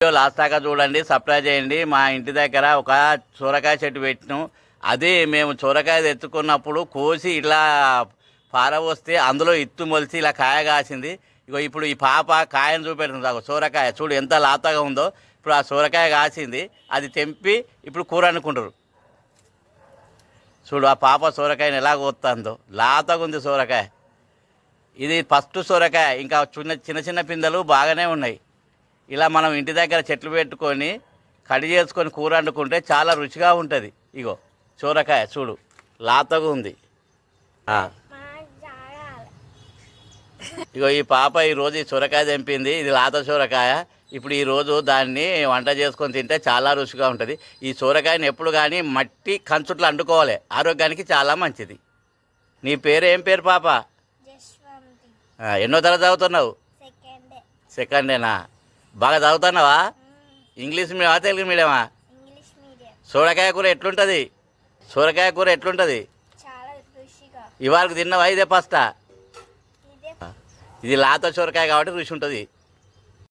Video last దాకా చూడండి supply చేయండి. మా ఇంటి దగ్గర ఒక సొరకాయ చెట్టు పెట్టినాం. అది మేము సొరకాయ తెచ్చుకున్నప్పుడు కోసి ఇలా పారవస్తే అందులో ఇత్తు మొలిచి ఇలా కాయ కాసింది. ఇగో ఇప్పుడు ఈ పాప కాయను చూపెడుతుంది. ఒక సొరకాయ చూడు ఎంత లాతగా ఉందో. ఇప్పుడు ఆ సొరకాయ కాసింది. అది తెంపి ఇప్పుడు కూర అనుకుంటారు. చూడు ఆ పాప సొరకాయని ఎలా కోస్తుందో. లాతగా ఉంది సొరకాయ. ఇది ఫస్ట్ సొరకాయ. ఇంకా చిన్న చిన్న చిన్న పిందెలు బాగానే ఉన్నాయి. ఇలా మనం ఇంటి దగ్గర చెట్లు పెట్టుకొని కడి చేసుకొని కూర వండుకుంటే చాలా రుచిగా ఉంటుంది. ఇగో సొరకాయ చూడు లాతగా ఉంది. ఇగో ఈ పాప ఈరోజు ఈ సొరకాయ తెంపింది. ఇది లాత సొరకాయ. ఇప్పుడు ఈరోజు దాన్ని వంట చేసుకొని తింటే చాలా రుచిగా ఉంటుంది. ఈ సొరకాయని ఎప్పుడు కానీ మట్టి కంచుట్లో అండుకోవాలి. ఆరోగ్యానికి చాలా మంచిది. నీ పేరు ఏం పేరు పాప? ఎన్నో తరగతి చదువుతున్నావు? సెకండ్ సెకండేనా బాగా చదువుతున్నావా ఇంగ్లీష్ మీడియమా తెలుగు మీడియమా? సోరకాయ కూర ఎట్లుంటుంది? సోరకాయ కూర ఎట్లుంటుంది? ఇవాళకు తిన్నవా ఇదే పస్తా? ఇదే ఇది లాత సొరకాయ కాబట్టి రుచి ఉంటుంది.